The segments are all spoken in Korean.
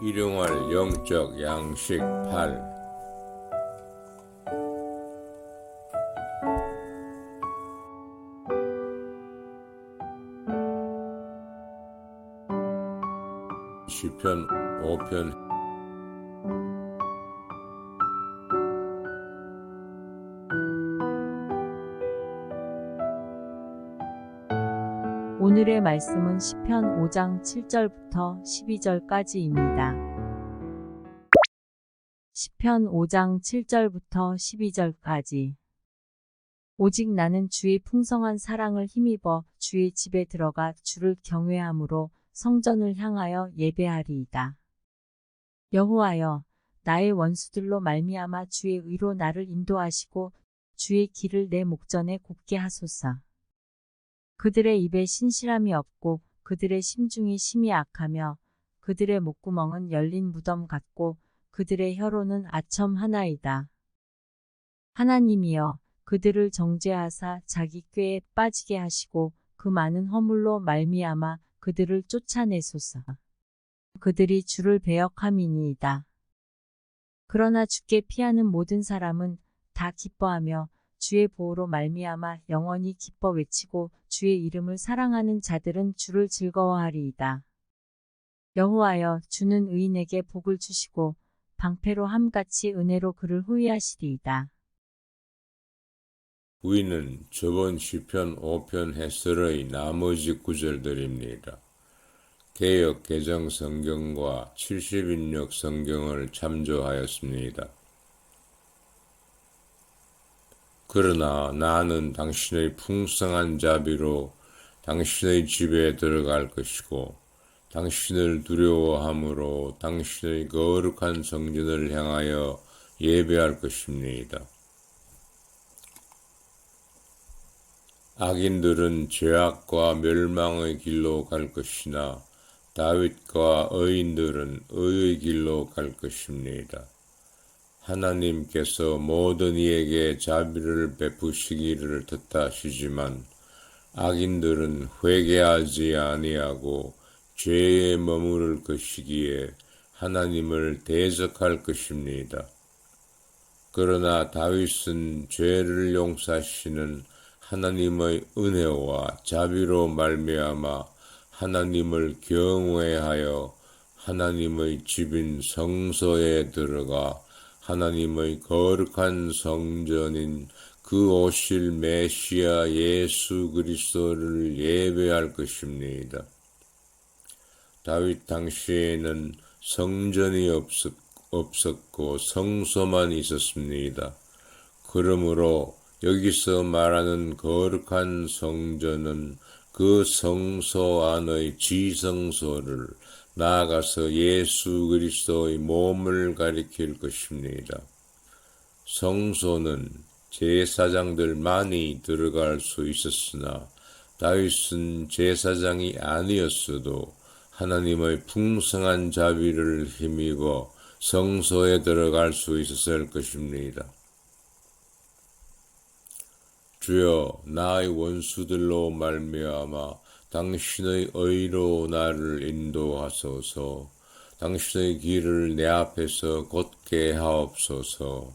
일용할 영적 양식 8 시편 5편 오늘의 말씀은 시편 5장 7절부터 12절까지입니다. 시편 5장 7절부터 12절까지 오직 나는 주의 풍성한 사랑을 힘입어 주의 집에 들어가 주를 경외함으로 성전을 향하여 예배하리이다. 여호와여 나의 원수들로 말미암아 주의 의로 나를 인도하시고 주의 길을 내 목전에 곱게 하소서. 그들의 입에 신실함이 없고 그들의 심중이 심히 악하며 그들의 목구멍은 열린 무덤 같고 그들의 혀로는 아첨 하나이다. 하나님이여 그들을 정죄하사 자기 꾀에 빠지게 하시고 그 많은 허물로 말미암아 그들을 쫓아내소서. 그들이 주를 배역함이니이다. 그러나 주께 피하는 모든 사람은 다 기뻐하며 주의 보호로 말미암아 영원히 기뻐 외치고 주의 이름을 사랑하는 자들은 주를 즐거워하리이다. 여호와여 주는 의인에게 복을 주시고 방패로 함같이 은혜로 그를 후위하시리이다. 위는 저번 시편 5편 해설의 나머지 구절들입니다. 개역 개정 성경과 70인력 성경을 참조하였습니다. 그러나 나는 당신의 풍성한 자비로 당신의 집에 들어갈 것이고 당신을 두려워함으로 당신의 거룩한 성전을 향하여 예배할 것입니다. 악인들은 죄악과 멸망의 길로 갈 것이나 다윗과 의인들은 의의 길로 갈 것입니다. 하나님께서 모든 이에게 자비를 베푸시기를 뜻하시지만 악인들은 회개하지 아니하고 죄에 머무를 것이기에 하나님을 대적할 것입니다. 그러나 다윗은 죄를 용서하시는 하나님의 은혜와 자비로 말미암아 하나님을 경외하여 하나님의 집인 성소에 들어가 하나님의 거룩한 성전인 그 오실 메시아 예수 그리스도를 예배할 것입니다. 다윗 당시에는 성전이 없었고 성소만 있었습니다. 그러므로 여기서 말하는 거룩한 성전은 그 성소 안의 지성소를 나아가서 예수 그리스도의 몸을 가리킬 것입니다. 성소는 제사장들만이 들어갈 수 있었으나 다윗은 제사장이 아니었어도 하나님의 풍성한 자비를 힘입어 성소에 들어갈 수 있었을 것입니다. 주여 나의 원수들로 말미암아 당신의 의로 나를 인도하소서. 당신의 길을 내 앞에서 곧게 하옵소서.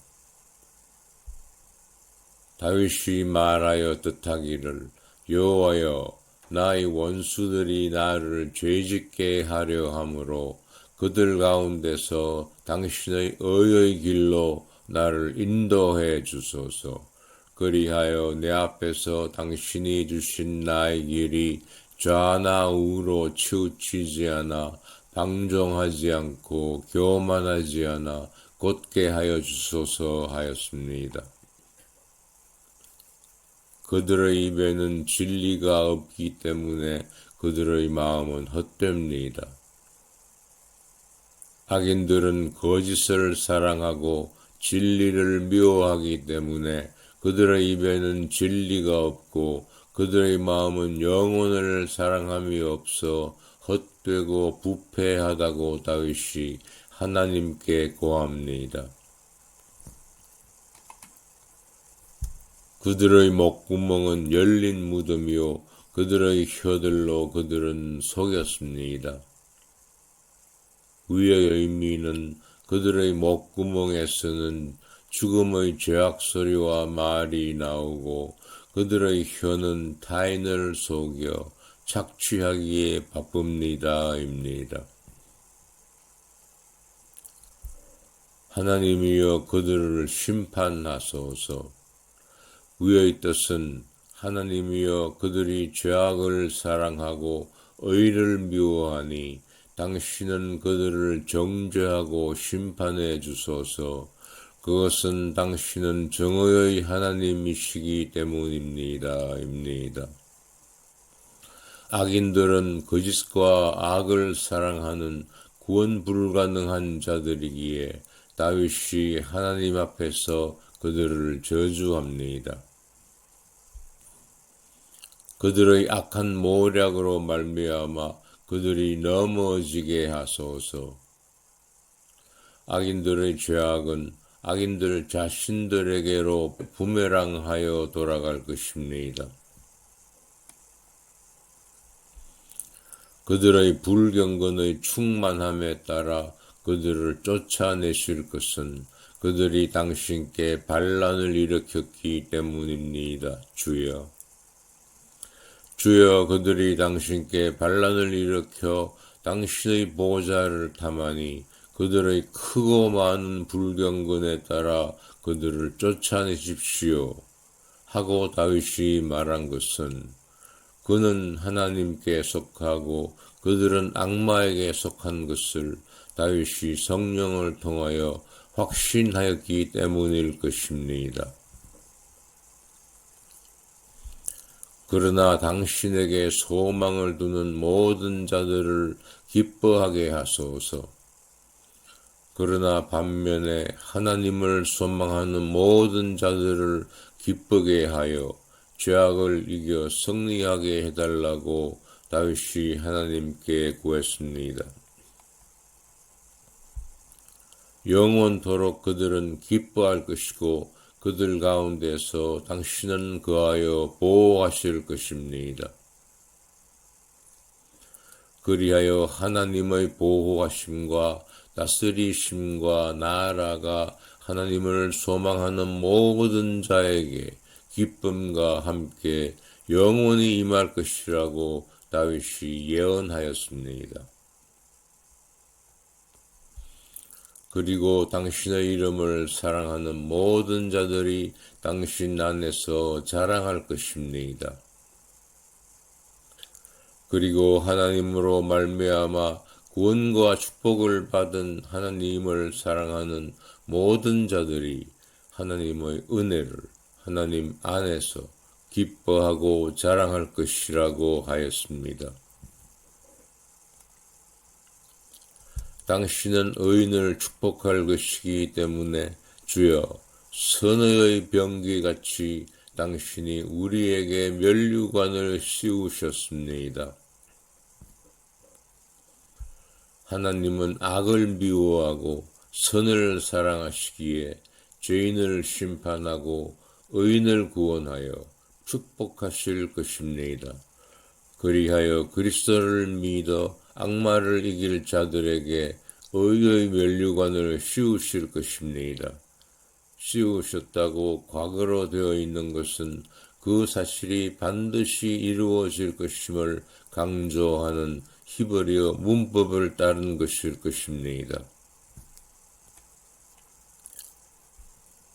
다윗이 말하여 뜻하기를 여호와여 나의 원수들이 나를 죄짓게 하려 함으로 그들 가운데서 당신의 의의 길로 나를 인도해 주소서. 그리하여 내 앞에서 당신이 주신 나의 길이 좌나 우로 치우치지 않아 방종하지 않고 교만하지 않아 곧게 하여 주소서 하였습니다. 그들의 입에는 진리가 없기 때문에 그들의 마음은 헛됩니다. 악인들은 거짓을 사랑하고 진리를 미워하기 때문에 그들의 입에는 진리가 없고 그들의 마음은 영혼을 사랑함이 없어 헛되고 부패하다고 다윗이 하나님께 고합니다. 그들의 목구멍은 열린 무덤이요 그들의 혀들로 그들은 속였습니다. 의의 의미는 그들의 목구멍에서는 죽음의 죄악 소리와 말이 나오고 그들의 혀는 타인을 속여 착취하기에 바쁩니다입니다. 하나님이여 그들을 심판하소서. 의의 뜻은 하나님이여 그들이 죄악을 사랑하고 의를 미워하니 당신은 그들을 정죄하고 심판해 주소서. 그것은 당신은 정의의 하나님이시기 때문입니다. 입니다. 악인들은 거짓과 악을 사랑하는 구원 불가능한 자들이기에 다윗이 하나님 앞에서 그들을 저주합니다. 그들의 악한 모략으로 말미암아 그들이 넘어지게 하소서. 악인들의 죄악은 악인들 자신들에게로 부메랑하여 돌아갈 것입니다. 그들의 불경건의 충만함에 따라 그들을 쫓아내실 것은 그들이 당신께 반란을 일으켰기 때문입니다. 주여. 주여 그들이 당신께 반란을 일으켜 당신의 보좌를 탐하니 그들의 크고 많은 불경건에 따라 그들을 쫓아내십시오. 하고 다윗이 말한 것은 그는 하나님께 속하고 그들은 악마에게 속한 것을 다윗이 성령을 통하여 확신하였기 때문일 것입니다. 그러나 당신에게 소망을 두는 모든 자들을 기뻐하게 하소서. 그러나 반면에 하나님을 소망하는 모든 자들을 기쁘게 하여 죄악을 이겨 승리하게 해달라고 다윗이 하나님께 구했습니다. 영원토록 그들은 기뻐할 것이고 그들 가운데서 당신은 그하여 보호하실 것입니다. 그리하여 하나님의 보호하심과 다스리심과 나라가 하나님을 소망하는 모든 자에게 기쁨과 함께 영원히 임할 것이라고 다윗이 예언하였습니다. 그리고 당신의 이름을 사랑하는 모든 자들이 당신 안에서 자랑할 것입니다. 그리고 하나님으로 말미암아 구원과 축복을 받은 하나님을 사랑하는 모든 자들이 하나님의 은혜를 하나님 안에서 기뻐하고 자랑할 것이라고 하였습니다. 당신은 의인을 축복할 것이기 때문에 주여 선의 병기같이 당신이 우리에게 면류관을 씌우셨습니다. 하나님은 악을 미워하고 선을 사랑하시기에 죄인을 심판하고 의인을 구원하여 축복하실 것입니다. 그리하여 그리스도를 믿어 악마를 이길 자들에게 의의 면류관을 씌우실 것입니다. 씌우셨다고 과거로 되어 있는 것은 그 사실이 반드시 이루어질 것임을 강조하는 히브리어 문법을 따른 것일 것입니다.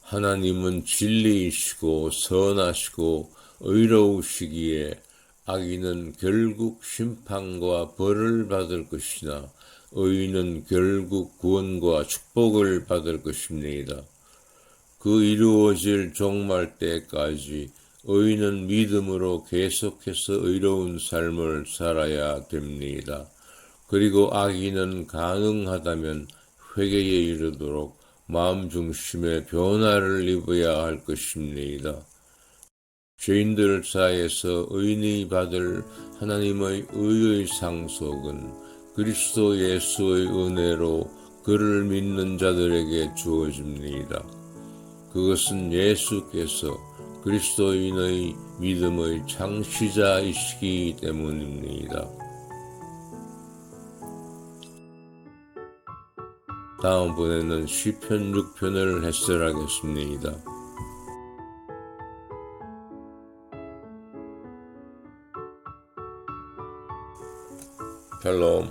하나님은 진리이시고 선하시고 의로우시기에 악인은 결국 심판과 벌을 받을 것이나 의인은 결국 구원과 축복을 받을 것입니다. 그 이루어질 종말 때까지 의인은 믿음으로 계속해서 의로운 삶을 살아야 됩니다. 그리고 악인은 가능하다면 회개에 이르도록 마음 중심의 변화를 입어야 할 것입니다. 죄인들 사이에서 의인이 받을 하나님의 의의 상속은 그리스도 예수의 은혜로 그를 믿는 자들에게 주어집니다. 그것은 예수께서 그리스도인의 믿음의 창시자이시기 때문입니다. 다음번에는 시편 6편을 해설하겠습니다. 샬롬